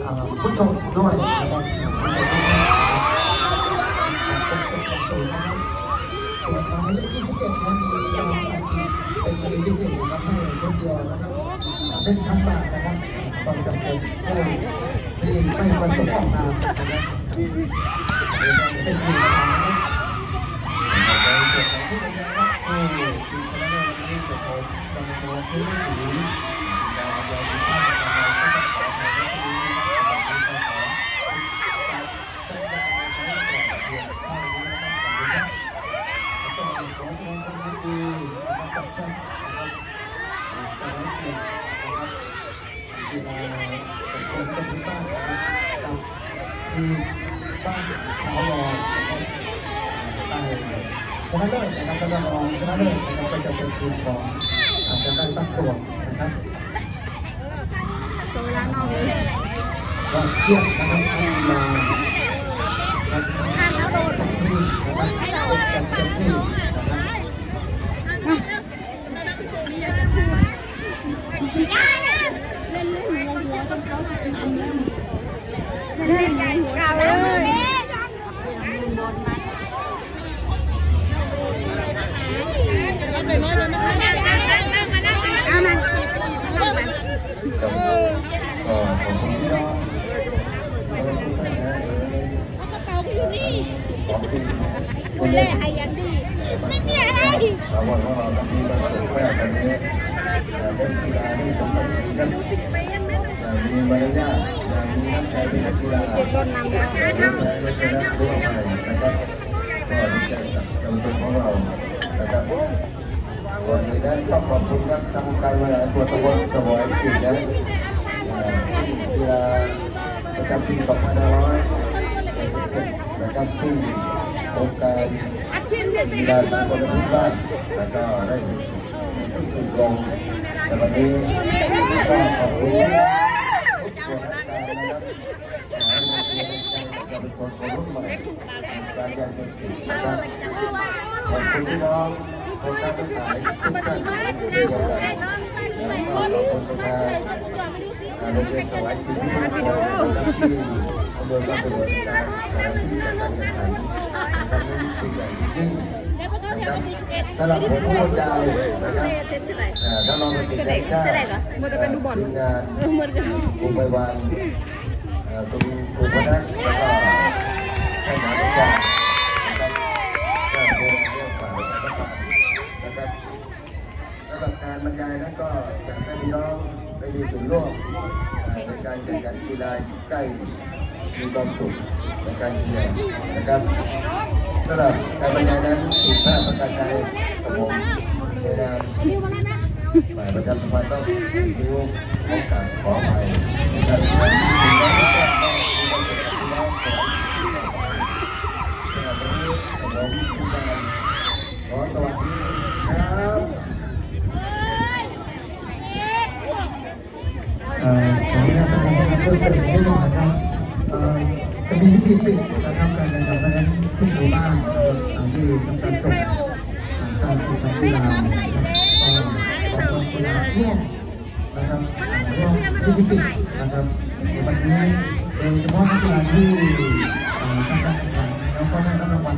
เอ่อผู้ชมด้วยนะครับส่วนหมายเลข27นั้นมีรางวัลชีเป็นคดีพิเศษนะครับให้คนเดียวนะครับหนึ่งพันบาทนะครับต้องจำเป็นผู้ที่ไม่ประสงค์ออกนามนะครับเป็นทำนะครับ ที่บ้านเขารอชนะเลิศนะครับชนะรองชนะเลิศนะครับก็จะเป็นทีมของอาจจะได้ตั้งตัวนะครับตัวเวลานอกเลยก็เทียบนะครับที่มาสักทีนะครับเป็นเต็มที่นะครับ เล่นเล่นหั วหัวจนเขาจะเป็นอันแล้วเล่นไงหั วเราเลยลืมบอลมาเอามันก็ขอบคุณพี่น้องทุกท่านนะของที่คนเล่ไอ้ยันดีไม่มีอะไรเราบอกว่าเราต้องมีบางส่วนแม่กันนี้เล่นกีฬาที่สมบูรณ์กันมีมารยาทมีน้ำใจเป็นนักกีฬาต้นนำแล้วเราจะได้รู้อะไรนะครับก็ดีใจกับเยาวชนของเรานะครับก่อนอื่นนั้นต้องขอบคุณครับทางการบริหารส่วนตำบลสวายจิตนะกีฬาประจำปี2567นะครับซึ่งโครงการอาชีพเนี่ยกีฬาสากลพื้นบ้านแล้วก็ได้สิ้นสุดสิ้นสุดลงแต่วันนี้ก็ขอบคุณทุกส่วนราชการนะครับหาเงินเดือนใจกับเยาวชนคนรุ่นใหม่ การยาเสพติดนะครับขอบคุณพี่น้องคนค้าขายทุกท่านเดียวกันแล้วก็ขอบคุณประธานโรงเรียนสวายจิตที่มานะครับที่อำนวยความสะดวกในการสถานที่จัดการแข่งขันนะครับนี่เป็นอย่างยิ่งนะครับสำหรับผมผู้บรรยายนะครับเซ็ตเท่าไหร่อ่าท่านรองประสิทธิ์แห่งชาติเท่าไหร่เหรอมันจะเป็นดูบอลทีมงานเออเหมือนกันครูไปวางเอ่อคุณครูพนักแล้วก็ ท่านหาวิชานะครับก็เป็นเรื่องฝ่ายประชาสัมพันะครับสำหรับการบรรยายนั้นก็อยากให้พี่น้องได้มีส่วนร่วมในการแข่งขันกีฬาใกล้มีความสุขในการเชียร์นะครับสำหรับการบรรยายนั้นผิดพลาดประการใดกับผมในนามฝ่ายประชาสัมพันธ์ต้องมีวงของการขออภัยนะครับ ขอสวัสดีครับเอ่อขออนุญาตประชาสัมพันธ์เพิ่มเติมนิดนึงนะครับเอ่อจะมีพิธีปิดนะครับการแข่งขันนั้นทุกหมู่บ้านนะครับตามที่ทำการส่งการแข่งขันกีฬานะครับก็ขอบคุณกีฬาร่วมนะครับร่วมพิธีปิดนะครับในวันนี้โดยเฉพาะนักกีฬาที่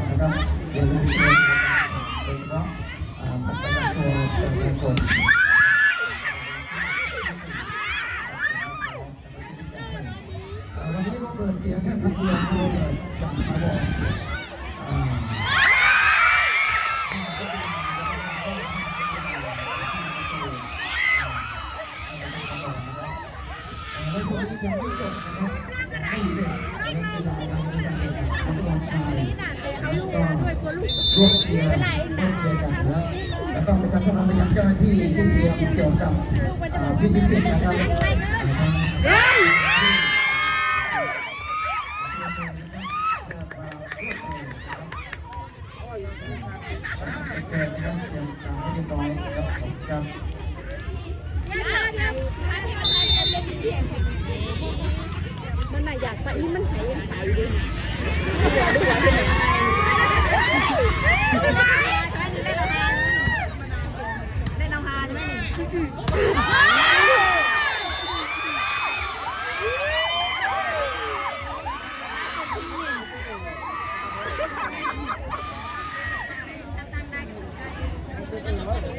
นะครับอย่าลืมเชิญนะครับโดยเฉพาะเอ่อบัตรประจำตัวประชาชน ร่วมเชียร์ร่วมเชียร์กันแล้วแล้วก็ประชาสัมพันธ์ไปยังเจ้าหน้าที่ที่เตรียมเกี่ยวกับอ่าพิธีปิดนะครับนะครับเฮ้ยเชิญครับเตรียมการให้เรียบร้อยครับผมครับมันน่ะอยากไปนี่มันหายยังหายอยู่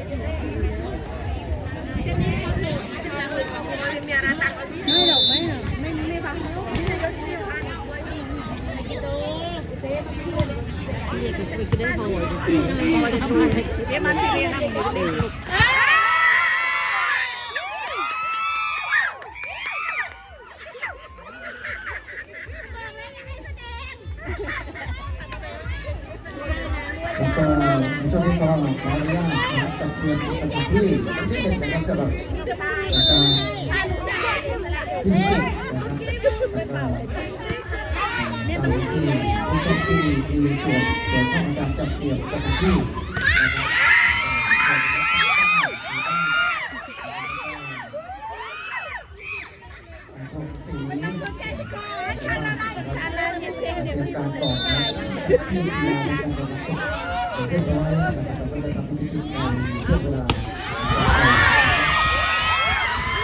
ไม่หรอไม่หรอกไม่ไม่พังแล้วเด็กก็ได้พเลยเด็กมันจะได้ท กนิดหนึ่งนะครับสำหรับการพิธีนะครับแล้วก็ที่ที่ที่มีส่วนส่วนของการจัดเตรียมสถานที่นะครับทงสีเนการต่อที่ยาวในการรับศพเรียบร้อยนะครับเราก็จะทำพิธีในช่วงเวลา เอ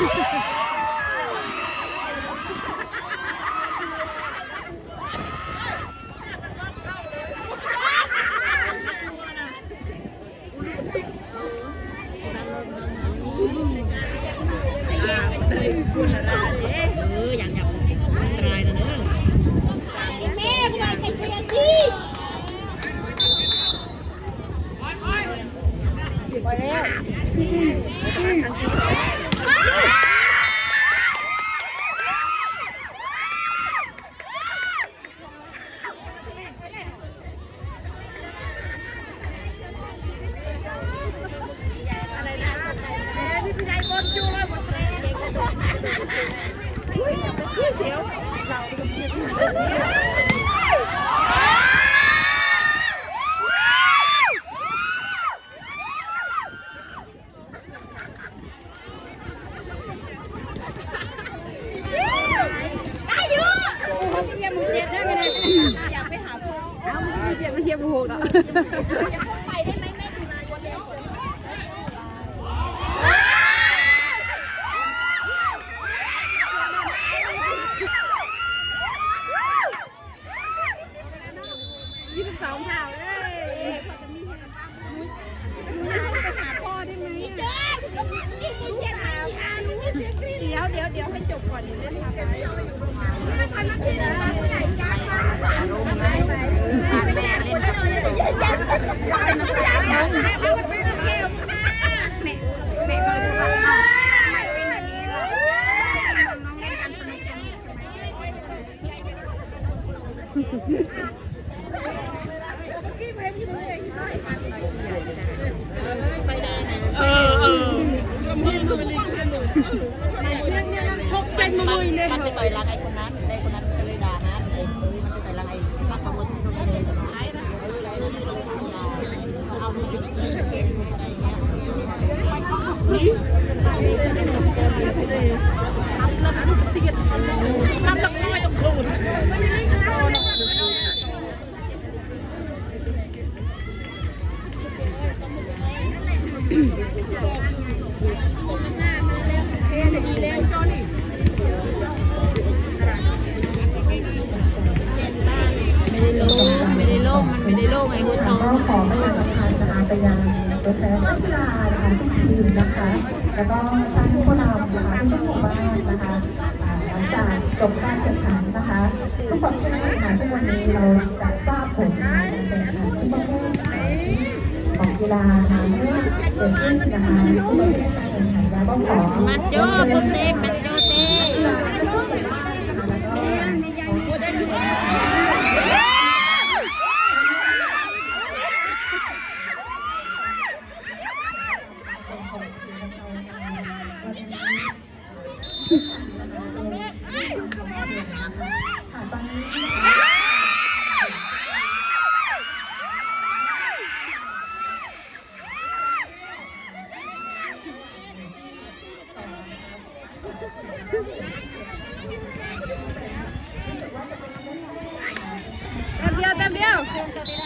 ออย่างอย่างอันตรายนะเนอะแม่กู เรียนที่ได้อยู่เชียร์มึงเจ็บได้ไหมอยากไปหาพ่อ เอาไม่เชียร์ไม่เชียร์บูหรอก ยี่สิบสองข่าวเลยพอจะมีเงินบ้างหนูอยากไปหาพ่อได้ไหมเจ๊ก็นี่มึงเสียงานงานมึงเสียงกรี๊ดเดี๋ยวเดี๋ยวเดี๋ยวให้จบก่อนเดี๋ยวเล่นพาไปไม่ทันนาทีแล้วไหนกันมาลงไหมแม่เล่นกับพี่แม่แเลยเนี่ยเนี่ยชกใจมือเนี่ยมันไปต่อยหลังไอ้คนนั้นไอ้คนนั้นก็เลยด่านะไอ้เอ้ยมันไปต่อยหลังไอ้มาทำมือทุกคนเลยเอาดูสิอะไรเงี้ยทำตะไคร้ตรงโค ล่งมันโล่งไอ้หัวทองก็ขอประชาสัมพันธ์นะคะไปยังตัวแทนนักกีฬานะคะทุกทีมนะคะ แล้วก็ท่านผู้นำนะคะทุกหมู่บ้านนะคะหลังจากจบการแข่งขันนะคะทุกคนที่มาหาซึ่งวันนี้เราจะทราบผลการแข่งขันที่ประเภทของกีฬานะคะเมื่อเสร็จสิ้นนะคะทุกประเภทการแข่งขันแล้วก็ขอมันโจ้คนเด็กมันโจ้เต้ค่ แป๊บเดียวแป๊บเดียวเ